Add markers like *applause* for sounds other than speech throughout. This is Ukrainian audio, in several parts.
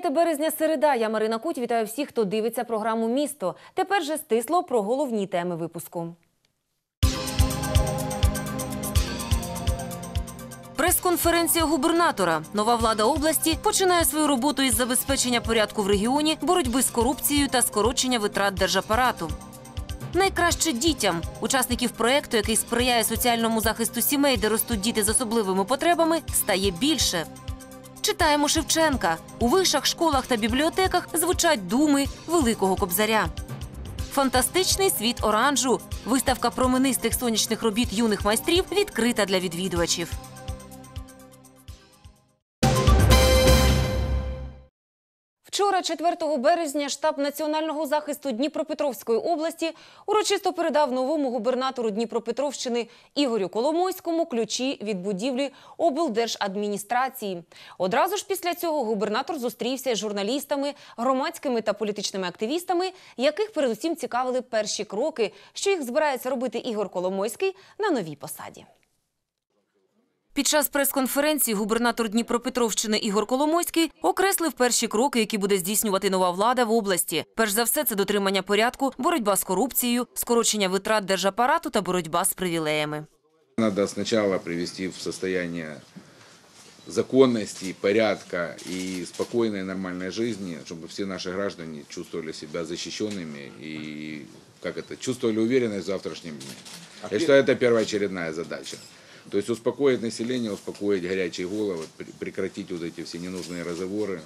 9 березня середа. Я Марина Куть. Вітаю всіх, хто дивиться програму Місто. Тепер же стисло про головні теми випуску. Прес-конференція губернатора. Нова влада області починає свою роботу із забезпечення порядку в регіоні, боротьби з корупцією та скорочення витрат держапарату. Найкраще дітям учасників проекту, який сприяє соціальному захисту сімей, де ростуть діти з особливими потребами, стає більше. Читаємо Шевченка. У вишах, школах та бібліотеках звучать думи великого кобзаря. Фантастичний світ оранжу. Виставка променистих сонячних робіт юних майстрів відкрита для відвідувачів. Вчора, 4 березня, штаб національного захисту Дніпропетровської області урочисто передав новому губернатору Дніпропетровщини Ігорю Коломойському ключі від будівлі облдержадміністрації. Одразу ж після цього губернатор зустрівся з журналістами, громадськими та політичними активістами, яких передусім цікавили перші кроки, що їх збирається робити Ігор Коломойський на новій посаді. Під час прес-конференції губернатор Дніпропетровщини Ігор Коломойський окреслив перші кроки, які буде здійснювати нова влада в області. Перш за все, це дотримання порядку, боротьба з корупцією, скорочення витрат держапарату та боротьба з привілеями. Надо сначала привести в состояние законности, порядка и спокойной нормальной жизни, чтобы все наши граждане чувствовали себя защищенными и как это, чувствовали уверенность в завтрашнем дне. Я считаю, это первоочередная задача. То есть успокоить население, успокоить горячие головы, пр- прекратить вот эти все ненужные разговоры.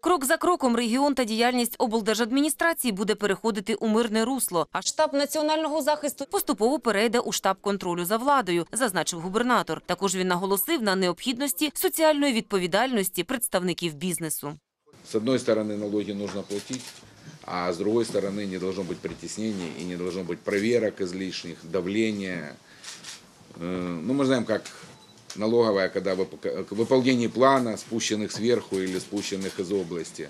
Крок за кроком регіон та діяльність облдержадміністрації буде переходити у мирне русло, а штаб національного захисту поступово перейде у штаб контролю за владою, зазначив губернатор. Також він наголосив на необхідності соціальної відповідальності представників бізнесу. С одной стороны налоги нужно платить, а с другой стороны не должно быть притеснений и не должно быть проверок излишних, давления. Э, Ну, мы знаем, как налоговая, когда к выполнении плана, спущенных сверху или спущенных из области.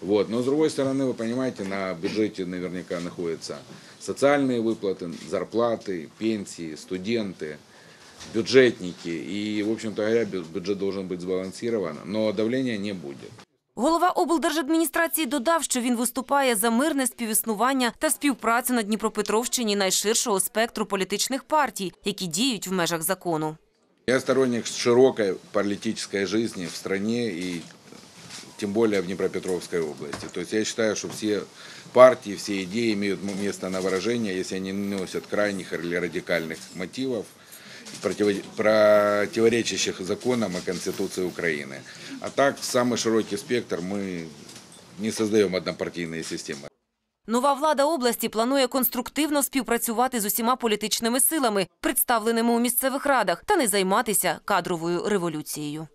Вот. Но с другой стороны, вы понимаете, на бюджете наверняка находятся социальные выплаты, зарплаты, пенсии, студенты, бюджетники. И, в общем-то говоря, бю- бюджет должен быть сбалансирован, но давления не будет. Голова облдержадміністрації додав, що він виступає за мирне співіснування та співпрацю на Дніпропетровщині найширшого спектру політичних партій, які діють в межах закону. Я сторонник широкой политической жизни в стране и тем более в Днепропетровской области. То есть я считаю, что все партии, все идеи имеют место на выражение, если они не носят крайних или радикальных мотивов, противоречащих законам и Конституции Украины. А так, самый широкий спектр мы не создаем однопартийные системы. Нова влада області планує конструктивно співпрацювати з усіма політичними силами, представленими у місцевих радах, та не займатися кадровою революцією.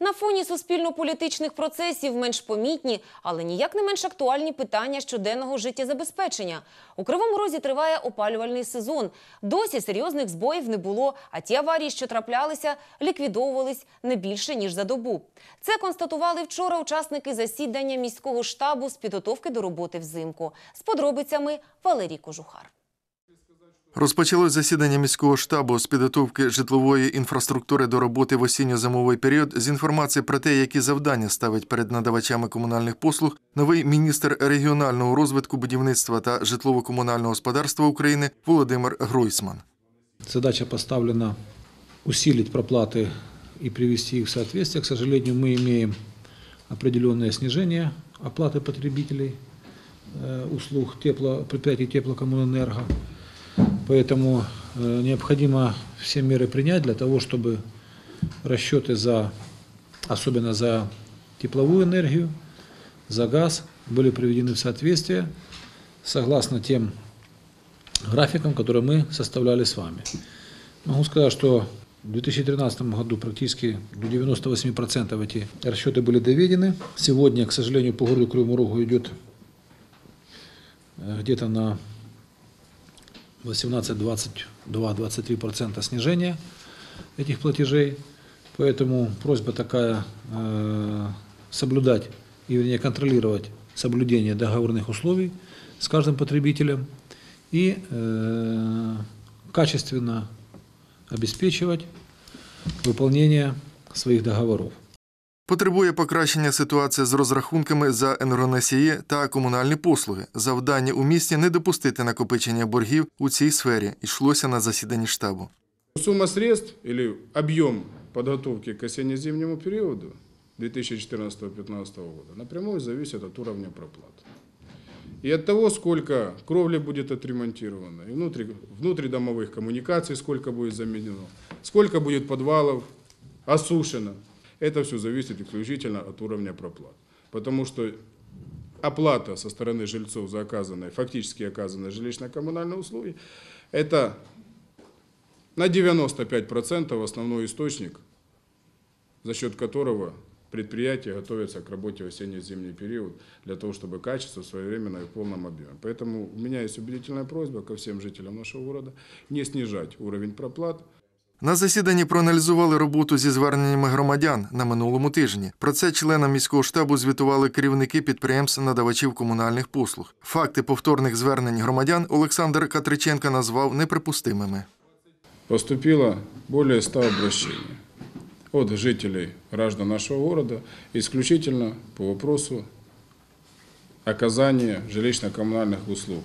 На фоні суспільно-політичних процесів менш помітні, але ніяк не менш актуальні питання щоденного життєзабезпечення. У Кривому Розі триває опалювальний сезон. Досі серйозних збоїв не було, а ті аварії, що траплялися, ліквідовувались не більше ніж за добу. Це констатували вчора учасники засідання міського штабу з підготовки до роботи взимку. З подробицями Валерій Кожухар. Розпочалось засідання міського штабу з підготовки житлової інфраструктури до роботи в осінньо-зимовий період з інформації про те, які завдання ставить перед надавачами комунальних послуг новий міністр регіонального розвитку будівництва та житлово-комунального господарства України Володимир Гройсман. Задача поставлена усилить проплаты и привести их в соответствие. К сожалению, мы имеем определенное снижение оплаты потребителей э, услуг тепло, предприятий теплокоммунэнерго. Поэтому э, необходимо все меры принять для того, чтобы расчеты за, особенно за тепловую энергию, за газ были приведены в соответствие согласно тем графикам, которые мы составляли с вами. Могу сказать, что в 2013 году практически до 98% эти расчеты были доведены. Сегодня, к сожалению, по городу Кривому Рогу идет э, где-то на 18-22-23% снижения этих платежей. Поэтому просьба такая э, соблюдать и вернее контролировать соблюдение договорных условий с каждым потребителем и э, качественно обеспечивать выполнение своих договоров. Потребує покращення ситуація з розрахунками за енергоносії та комунальні послуги. Завдання у місті не допустити накопичення боргів у цій сфері. Йшлося на засіданні штабу. Сумма средств или объем подготовки к осенне-зимнему периоду 2014-2015 года напрямую зависит от уровня проплат. И от того, сколько кровли будет отремонтировано, и внутри, внутридомовых коммуникаций сколько будет заменено, сколько будет подвалов осушено. Это все зависит исключительно от уровня проплат. Потому что оплата со стороны жильцов за оказанные, фактически оказанные жилищно-коммунальные услуги, это на 95% основной источник, за счет которого предприятия готовятся к работе в осенне-зимний период для того, чтобы качество своевременно и в полном объеме. Поэтому у меня есть убедительная просьба ко всем жителям нашего города не снижать уровень проплат, На засіданні проаналізували роботу зі зверненнями громадян на минулому тижні. Про це членам міського штабу звітували керівники підприємств надавачів комунальних послуг. Факти повторних звернень громадян Олександр Катриченко назвав неприпустимими. поступило более 100 обращений от жителей, граждан нашего города, исключительно по вопросу оказания жилищно-коммунальных услуг.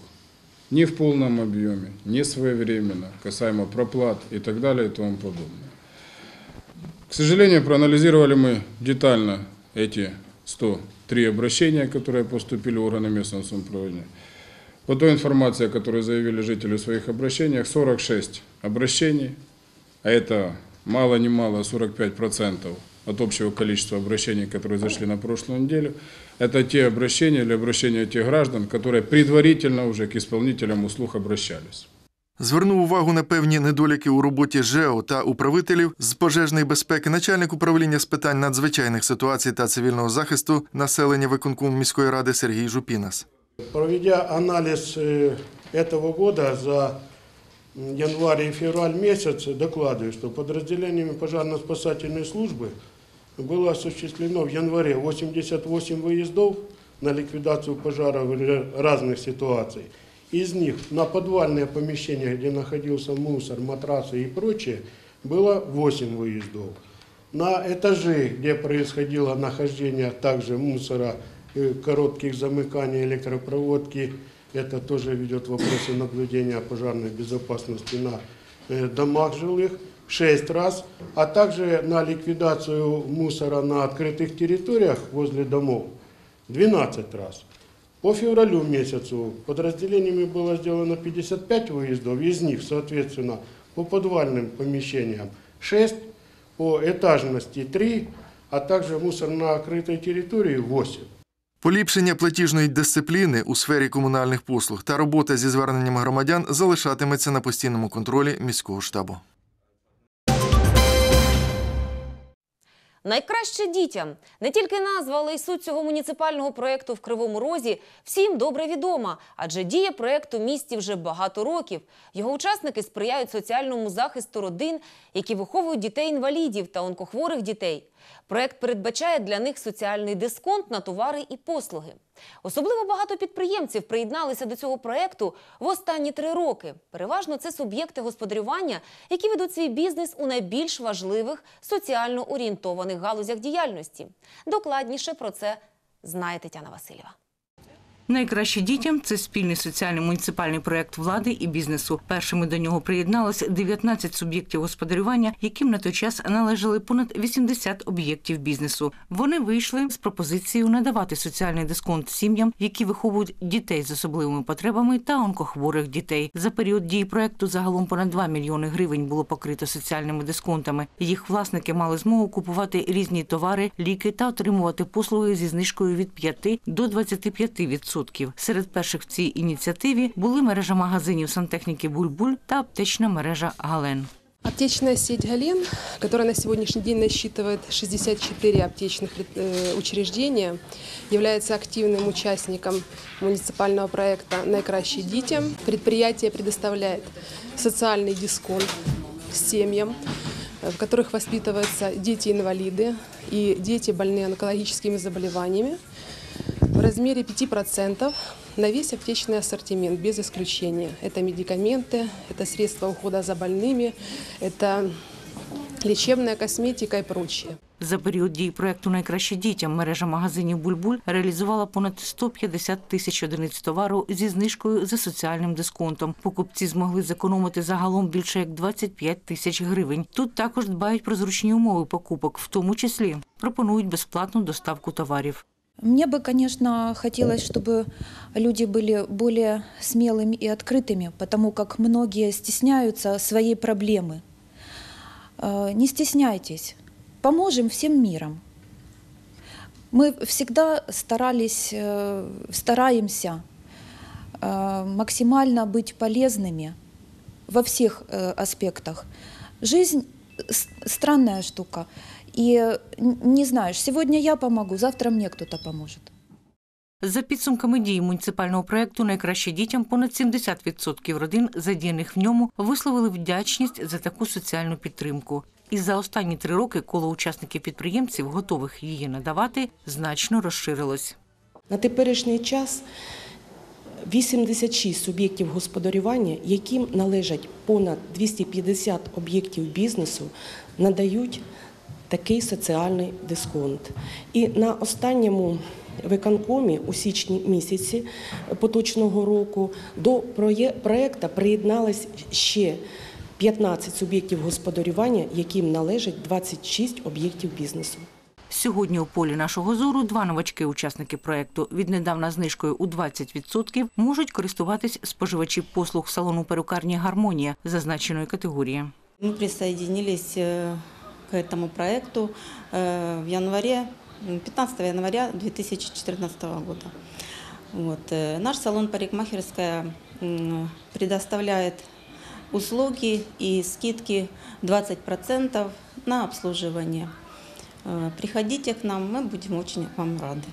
Не в полном объеме, не своевременно, касаемо проплат и так далее и тому подобное. К сожалению, проанализировали мы детально эти 103 обращения, которые поступили в органы местного самоуправления. По той информации, которую заявили жители в своих обращениях, 46 обращений, а это мало-немало 45% от общего количества обращений, которые зашли на прошлую неделю, это те обращения или обращения тех граждан, которые предварительно уже к исполнителям услуг обращались. Звернув увагу на певні недоліки у роботі ЖЕО та управителів з пожежної безпеки, начальник управління з питань надзвичайних ситуацій та цивільного захисту населення виконкому міської ради Сергій Жупінас. Проведя анализ э, этого года за м, январь и февраль месяц, докладываю, что подразделениями пожарно-спасательной службы было осуществлено в январе 88 выездов на ликвидацию пожаров разных ситуаций. Из них на подвальные помещения, где находился мусор, матрасы и прочее, было 8 выездов. На этажи, где происходило нахождение также мусора, коротких замыканий электропроводки, это тоже ведет вопросы наблюдения пожарной безопасности на э, домах жилых, 6 раз, а также на ликвидацию мусора на открытых территориях возле домов 12 раз. По февралю месяцу подразделениями было сделано 55 выездов, из них, соответственно, по подвальным помещениям 6, по этажности 3, а также мусор на открытой территории 8. Поліпшення платіжної дисципліни у сфері комунальних послуг та робота зі зверненнями громадян залишатиметься на постійному контролі міського штабу. Найкраще дітям не тільки назва, але й суть цього муніципального проєкту в Кривому Розі всім добре відома, адже діє проєкт у місті вже багато років. Його учасники сприяють соціальному захисту родин, які виховують дітей-інвалідів та онкохворих дітей. Проєкт передбачає для них соціальний дисконт на товари і послуги. Особливо багато підприємців приєдналися до цього проєкту в останні три роки. Переважно це суб'єкти господарювання, які ведуть свій бізнес у найбільш важливих соціально орієнтованих галузях діяльності. Докладніше про це знає Тетяна Васильєва. Найкраще дітям це спільний соціальний муніципальний проект влади і бізнесу. Першими до нього приєдналось 19 суб'єктів господарювання, яким на той час належали понад 80 об'єктів бізнесу. Вони вийшли з пропозицією надавати соціальний дисконт сім'ям, які виховують дітей з особливими потребами та онкохворих дітей. За період дії проекту загалом понад 2 мільйони гривень було покрито соціальними дисконтами. Їх власники мали змогу купувати різні товари, ліки та отримувати послуги зі знижкою від 5 до 25%. Серед перших в цій ініціативі були мережа магазинів сантехніки Бульбуль та аптечна мережа Гален. Аптечная сеть «Гален», которая на сегодняшний день насчитывает 64 аптечных э, учреждения, является активным участником муниципального проекта «Найкраще детям». Предприятие предоставляет социальный дисконт семьям, э, в которых воспитываются дети-инвалиды и дети, больные онкологическими заболеваниями, в размере 5% на весь аптечный ассортимент, без исключения. Это медикаменты, это средства ухода за больными, это лечебная косметика и прочее. За період дії проекту Найкраще дітям мережа магазинів Бульбуль реалізувала понад 150 тисяч одиниць товару зі знижкою за соціальним дисконтом. Покупці змогли зекономити загалом більше як 25 тисяч гривень. Тут також дбають про зручні умови покупок, в тому числі пропонують безплатну доставку товарів. Мне бы, конечно, хотелось, чтобы люди были более смелыми и открытыми, потому как многие стесняются своей проблемы. Э, Не стесняйтесь, поможем всем миром. Мы всегда старались, э, стараемся э, максимально быть полезными во всех аспектах. Жизнь странная штука. И не знаешь, сегодня я помогу, завтра мне кто-то поможет. За підсумками дії муніципального проекту Найкраще дітям понад 70% родин, задіяних в ньому, висловили вдячність за таку соціальну підтримку. І за останні три роки коло учасників підприємців, готових її надавати, значно розширилось. На теперішній час 86 суб'єктів господарювання, яким належать понад 250 об'єктів бізнесу, надають такий соціальний дисконт. І на останньому виконкомі у січні місяці поточного року до проє- проекту приєдналось ще 15 суб'єктів господарювання, яким належать 26 об'єктів бізнесу. Сьогодні у полі нашого зору два новачки-учасники проекту віднедавна знижкою у 20% можуть користуватись споживачі послуг салону перукарні Гармонія зазначеної категорії. Мы присоединились э, к этому проекту э, в январе, м, 15 января 2014 года. Вот. э, Наш салон парикмахерская предоставляет услуги и скидки 20% на обслуживание. Э, Приходите к нам, мы будем очень вам рады.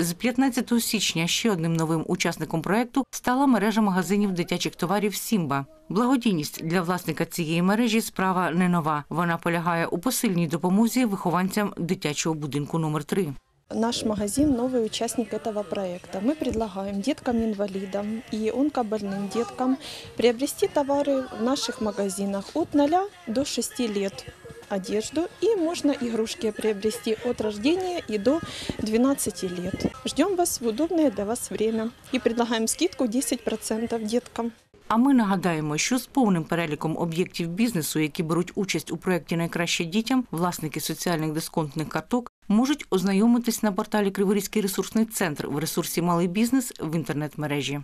З 15 січня ще одним новим учасником проекту стала мережа магазинів дитячих товарів Сімба. Благодійність для власника цієї мережі справа не нова. Вона полягає у посильній допомозі вихованцям дитячого будинку номер 3 Наш магазин – новый участник этого проекта. Мы предлагаем деткам-инвалидам и онкобольным деткам приобрести товары в наших магазинах от 0 до 6 лет одежду и можно игрушки приобрести от рождения и до 12 лет. Ждем вас в удобное для вас время и предлагаем скидку 10% деткам. А ми нагадаємо, що з повним переліком об'єктів бізнесу, які беруть участь у проєкті Найкраще дітям, власники соціальних дисконтних карток можуть ознайомитись на порталі Криворізький ресурсний центр в ресурсі Малий бізнес в інтернет-мережі.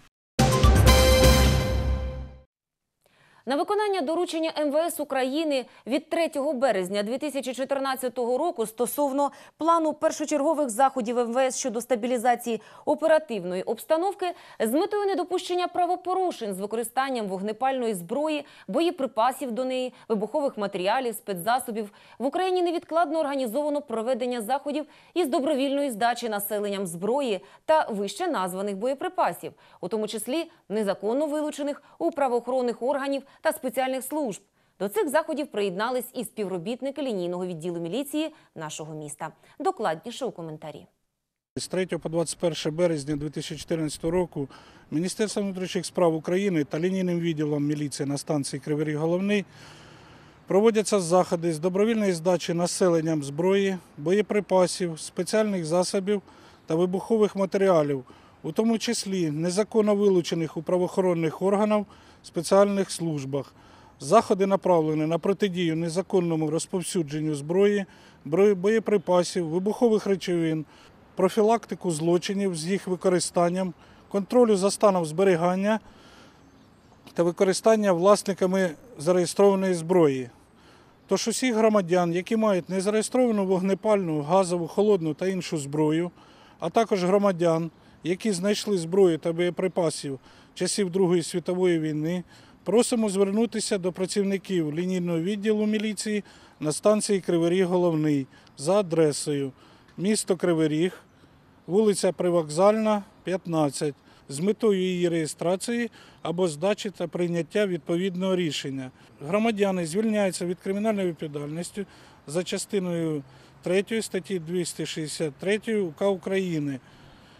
На виконання доручення МВС України від 3 березня 2014 року стосовно плану першочергових заходів МВС щодо стабілізації оперативної обстановки з метою недопущення правопорушень з використанням вогнепальної зброї, боєприпасів до неї, вибухових матеріалів, спецзасобів. В Україні невідкладно організовано проведення заходів із добровільної здачі населенням зброї та вище названих боєприпасів, у тому числі незаконно вилучених у правоохоронних органів та спеціальних служб. До цих заходів приєднались і співробітники лінійного відділу міліції нашого міста. Докладніше у коментарі. З 3 по 21 березня 2014 року Міністерством внутрішніх справ України та лінійним відділом міліції на станції Кривий Головний проводяться заходи з добровільної здачі населенням зброї, боєприпасів, спеціальних засобів та вибухових матеріалів, у тому числі незаконно вилучених у правоохоронних органах спеціальних службах. Заходи направлені на протидію незаконному розповсюдженню зброї, боєприпасів, вибухових речовин, профілактику злочинів з їх використанням, контролю за станом зберігання та використання власниками зареєстрованої зброї. Тож усіх громадян, які мають незареєстровану вогнепальну, газову, холодну та іншу зброю, а також громадян, які знайшли зброю та боєприпасів часів Другої світової війни, просимо звернутися до працівників лінійного відділу міліції на станції Кривий Головний за адресою місто Кривий вулиця Привокзальна, 15, з метою її реєстрації або здачі та прийняття відповідного рішення. Громадяни звільняються від кримінальної відповідальності за частиною 3 статті 263 УК України.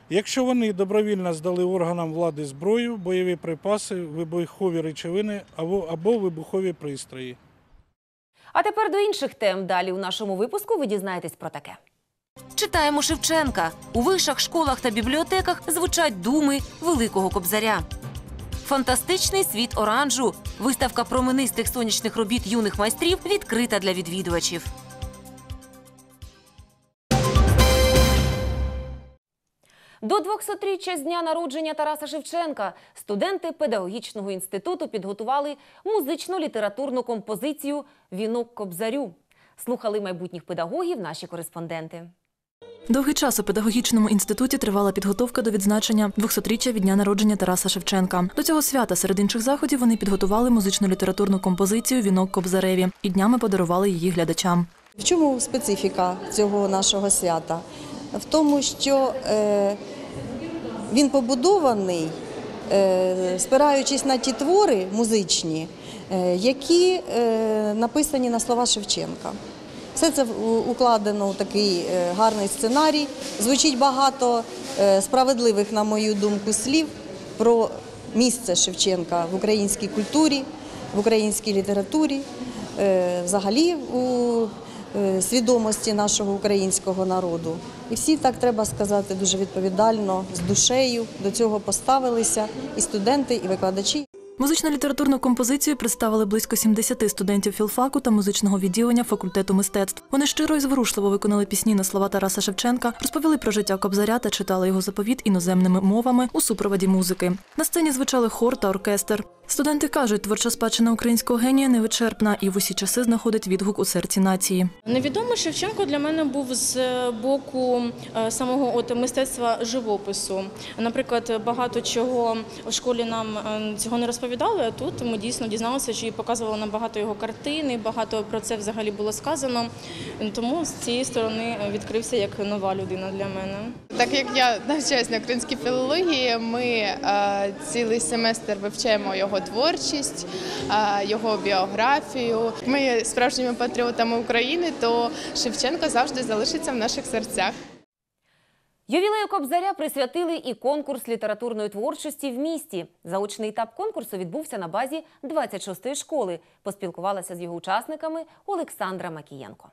Якщо вони добровільно здали органам влади зброю, бойові припаси, вибухові речовини або, або вибухові пристрої. А тепер до інших тем. Далі у нашому випуску ви дізнаєтесь про таке. Читаємо Шевченка. У вишах, школах та бібліотеках звучать думи великого кобзаря. Фантастичний світ оранжу. Виставка променистих сонячних робіт юних майстрів відкрита для відвідувачів. До 200-річчя з дня народження Тараса Шевченка студенти педагогічного інституту підготували музично-літературну композицію Вінок Кобзарю. Слухали майбутніх педагогів наші кореспонденти. Довгий час у педагогічному інституті тривала підготовка до відзначення 200-річчя від дня народження Тараса Шевченка. До цього свята серед інших заходів вони підготували музично-літературну композицію Вінок Кобзареві і днями подарували її глядачам. В чому специфіка цього нашого свята? В тому, що е, він побудований, е, спираючись на ті твори музичні, е, які е, написані на слова Шевченка. Все це укладено у такий гарний сценарій. Звучить багато справедливих, на мою думку, слів про місце Шевченка в українській культурі, в українській літературі, взагалі у свідомості нашого українського народу. І всі так треба сказати дуже відповідально, з душею до цього поставилися і студенти, і викладачі. Музично-літературну композицію представили близько 70 студентів філфаку та музичного відділення факультету мистецтв. Вони щиро і зворушливо виконали пісні на слова Тараса Шевченка, розповіли про життя Кобзаря та читали його заповіт іноземними мовами у супроводі музики. На сцені звучали хор та оркестр. Студенти кажуть, творча спадщина українського генія невичерпна і в усі часи знаходить відгук у серці нації. Невідомий Шевченко для мене був з боку е, самого от мистецтва живопису. Наприклад, багато чого в школі нам е, цього не розповідали, а тут ми дійсно дізналися, що і показували нам багато його картин, і багато про це взагалі було сказано. Тому з цієї сторони відкрився як нова людина для мене. Так як я навчаюсь на українській філології, ми е, цілий семестр вивчаємо його творчість, е, його біографію. Ми є справжніми патріотами України, то Шевченко завжди залишиться в наших серцях. Ювілею Кобзаря присвятили і конкурс літературної творчості в місті. Заочний етап конкурсу відбувся на базі 26-ї школи. Поспілкувалася з його учасниками Олександра Макієнко.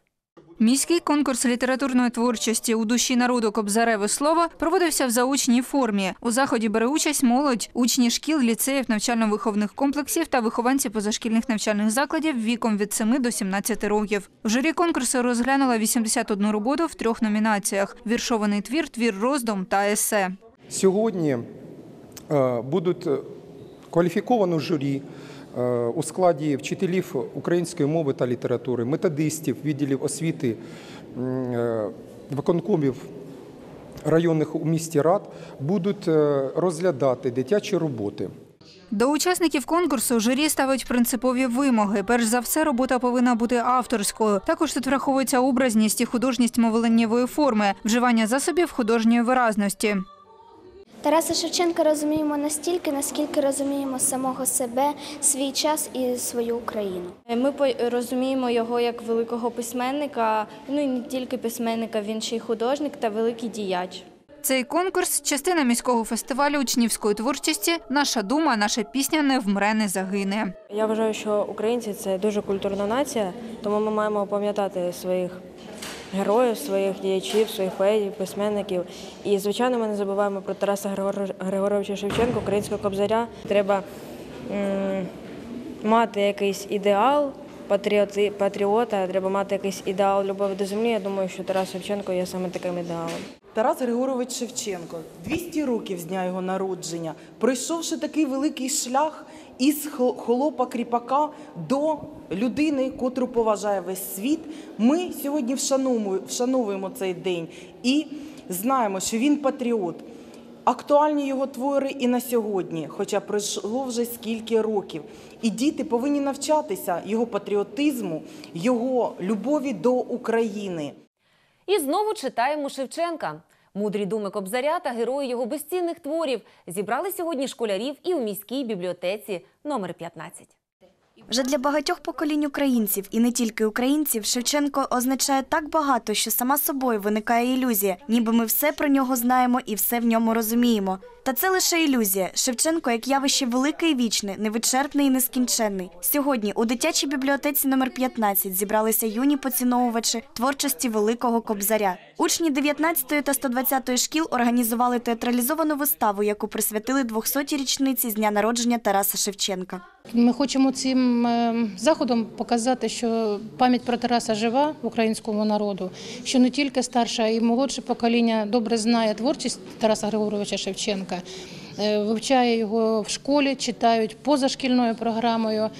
Міський конкурс літературної творчості у душі народу Кобзареве слово проводився в заочній формі. У заході бере участь молодь, учні шкіл, ліцеїв, навчально-виховних комплексів та вихованці позашкільних навчальних закладів віком від 7 до 17 років. В журі конкурсу розглянула 81 роботу в трьох номінаціях: віршований твір, твір роздум та есе. Сьогодні е, будуть кваліфіковану журі у складі вчителів української мови та літератури, методистів, відділів освіти, е, виконкомів районних у місті рад будуть е, розглядати дитячі роботи. До учасників конкурсу журі ставить принципові вимоги. Перш за все, робота повинна бути авторською. Також тут враховується образність і художність моволеннєвої форми, вживання засобів художньої виразності. Тараса Шевченка розуміємо настільки, наскільки розуміємо самого себе, свій час і свою Україну. Ми розуміємо його як великого письменника, ну і не тільки письменника, він ще й художник та великий діяч. Цей конкурс частина міського фестивалю учнівської творчості. Наша дума, наша пісня не вмре, не загине. Я вважаю, що українці це дуже культурна нація, тому ми маємо пам'ятати своїх героїв, своїх діячів, своїх поетів, письменників. І, звичайно, ми не забуваємо про Тараса Григор- Григоровича Шевченка, українського кобзаря. Треба мати якийсь ідеал патріоти, патріота, треба мати якийсь ідеал любові до землі. Я думаю, що Тарас Шевченко є саме таким ідеалом. Тарас Григорович Шевченко, 200 років з дня його народження, пройшовши такий великий шлях із хо- холопа кріпака до людини, котру поважає весь світ. Ми сьогодні вшановуємо цей день і знаємо, що він патріот. Актуальні його твори і на сьогодні, хоча пройшло вже скільки років. І діти повинні навчатися його патріотизму, його любові до України. І знову читаємо Шевченка. Мудрі думи Кобзаря та герої його безцінних творів зібрали сьогодні школярів і у міській бібліотеці номер 15. Вже для багатьох поколінь українців і не тільки українців Шевченко означає так багато, що сама собою виникає ілюзія, ніби ми все про нього знаємо і все в ньому розуміємо. Та це лише ілюзія. Шевченко як явище велике і вічне, невичерпне і нескінченний. Сьогодні у дитячій бібліотеці номер 15 зібралися юні поціновувачі творчості великого кобзаря. Учні 19 та 120 шкіл організували театралізовану виставу, яку присвятили 200-й річниці з дня народження Тараса Шевченка. Ми хочемо цим е, заходом показати, що пам'ять про Тараса жива в українському народу, що не тільки старше, й молодше покоління добре знає творчість Тараса Григоровича Шевченка, е, вивчає його в школі, читають поза шкільною програмою.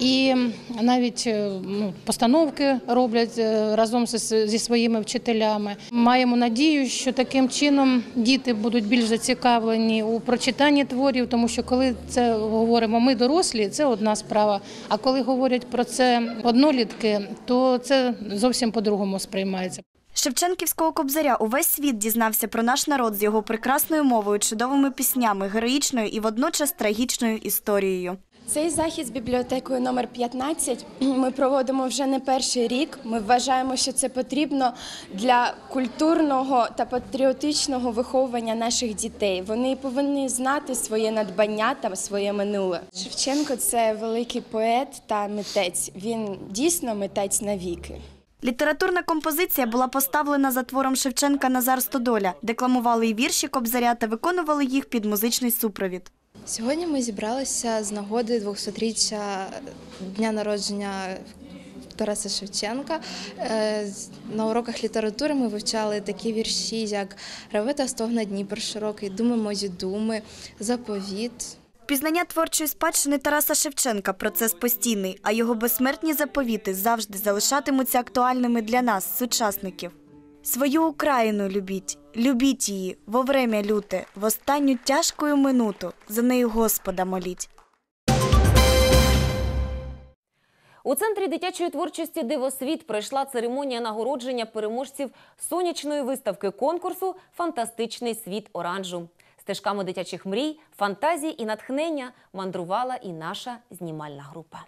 І навіть е, ну, постановки роблять е, разом зі, зі своїми вчителями. Маємо надію, що таким чином діти будуть більш зацікавлені у прочитанні творів, тому що коли це говоримо ми дорослі, це одна справа. А коли говорять про це однолітки, то це зовсім по-другому сприймається. Шевченківського кобзаря увесь світ дізнався про наш народ з його прекрасною мовою, чудовими піснями, героїчною і водночас трагічною історією. Цей захід з бібліотекою номер 15 ми проводимо вже не перший рік. Ми вважаємо, що це потрібно для культурного та патріотичного виховування наших дітей. Вони повинні знати своє надбання та своє минуле. Шевченко це великий поет та митець. Він дійсно митець навіки. Літературна композиція була поставлена за твором Шевченка Назар Стодоля, декламували й вірші кобзаря та виконували їх під музичний супровід. Сьогодні ми зібралися з нагоди 200-річчя дня народження Тараса Шевченка. Е, На уроках літератури ми вивчали такі вірші, як Равита стогне Дніпр широкий, думи мої думи, заповіт. Пізнання творчої спадщини Тараса Шевченка процес постійний, а його безсмертні заповіти завжди залишатимуться актуальними для нас, сучасників. Свою Україну любіть, любіть її во время люте, в останню тяжкою минуту, за нею Господа моліть. У центрі дитячої творчості Дивосвіт пройшла церемонія нагородження переможців сонячної виставки конкурсу Фантастичний світ оранжу. Стежками дитячих мрій, фантазій і натхнення мандрувала і наша знімальна група.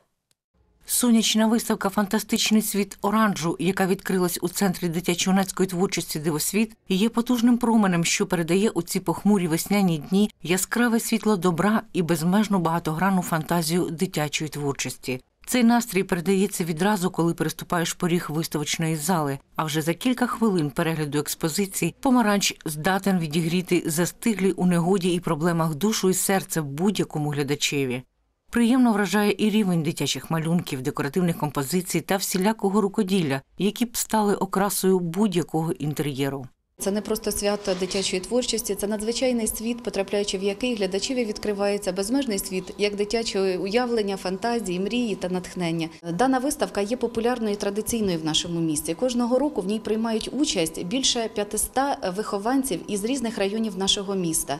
Сонячна виставка Фантастичний світ оранжу, яка відкрилась у центрі дитячо-юнацької творчості Дивосвіт, є потужним променем, що передає у ці похмурі весняні дні яскраве світло добра і безмежно багатогранну фантазію дитячої творчості. Цей настрій передається відразу, коли переступаєш поріг виставочної зали. А вже за кілька хвилин перегляду експозиції помаранч здатен відігріти застиглі у негоді і проблемах душу і серце будь-якому глядачеві. Приємно вражає і рівень дитячих малюнків, декоративних композицій та всілякого рукоділля, які б стали окрасою будь-якого інтер'єру. Це не просто свято дитячої творчості, це надзвичайний світ, потрапляючи в який глядачеві відкривається безмежний світ, як дитяче уявлення, фантазії, мрії та натхнення. Дана виставка є популярною і традиційною в нашому місті. Кожного року в ній приймають участь більше 500 вихованців із різних районів нашого міста.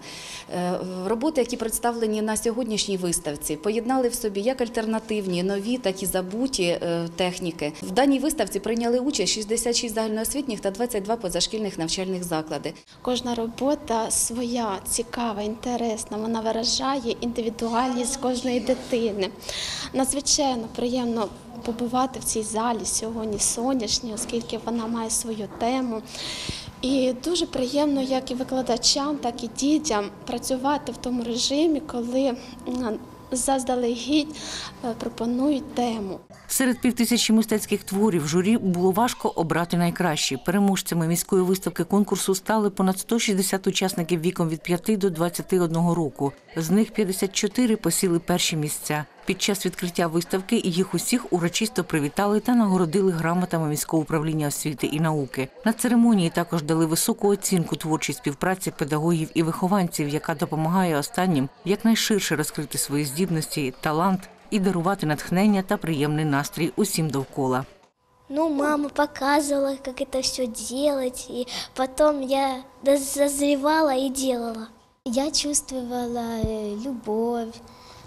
Е, Роботи, які представлені на сьогоднішній виставці, поєднали в собі як альтернативні, нові, так і забуті е, техніки. В даній виставці прийняли участь 66 загальноосвітніх та 22 позашкільних навчальних заклади. Кожна робота своя, цікава, інтересна. Вона виражає індивідуальність кожної дитини. Надзвичайно приємно побувати в цій залі сьогодні сонячній, оскільки вона має свою тему. І дуже приємно як і викладачам, так і дітям працювати в тому режимі, коли заздалегідь е, пропонують тему. Серед півтисячі мистецьких творів журі було важко обрати найкращі. Переможцями міської виставки конкурсу стали понад 160 учасників віком від 5 до 21 року. З них 54 посіли перші місця. Під час відкриття виставки їх усіх урочисто привітали та нагородили грамотами міського управління освіти і науки. На церемонії також дали високу оцінку творчій співпраці педагогів і вихованців, яка допомагає останнім якнайширше розкрити свої здібності, талант і дарувати натхнення та приємний настрій усім довкола. Ну, мама показывала, как это все делать, и потом я дозревала и делала. Я чувствовала э, любовь.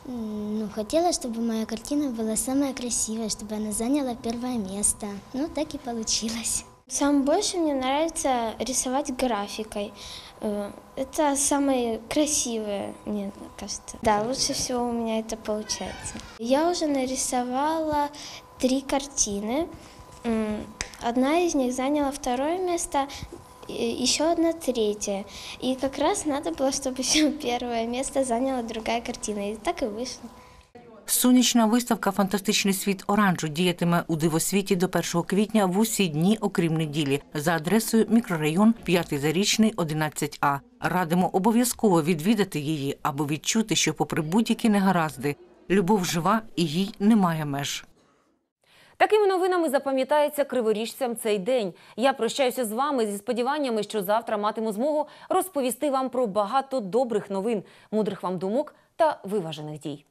Ну, хотела, чтобы моя картина была самая красивая, чтобы она заняла первое место. Ну, так и получилось. Самое больше мне нравится рисовать графикой. Э, Это самое красивое, мне кажется. Да, лучше всего у меня это получается. Я уже нарисовала три картины. Одна из них заняла второе место, еще одна третье. И как раз надо было, чтобы еще первое *laughs* место заняла другая картина. И так и вышло. Сонячна виставка Фантастичний світ оранжу діятиме у дивосвіті до 1 квітня в усі дні, окрім неділі, за адресою мікрорайон 5 Зарічний, 11А. Радимо обов'язково відвідати її, аби відчути, що, попри будь-які негаразди, любов жива і їй немає меж. Такими новинами запам'ятається криворіжцям цей день. Я прощаюся з вами зі сподіваннями, що завтра матиму змогу розповісти вам про багато добрих новин, мудрих вам думок та виважених дій.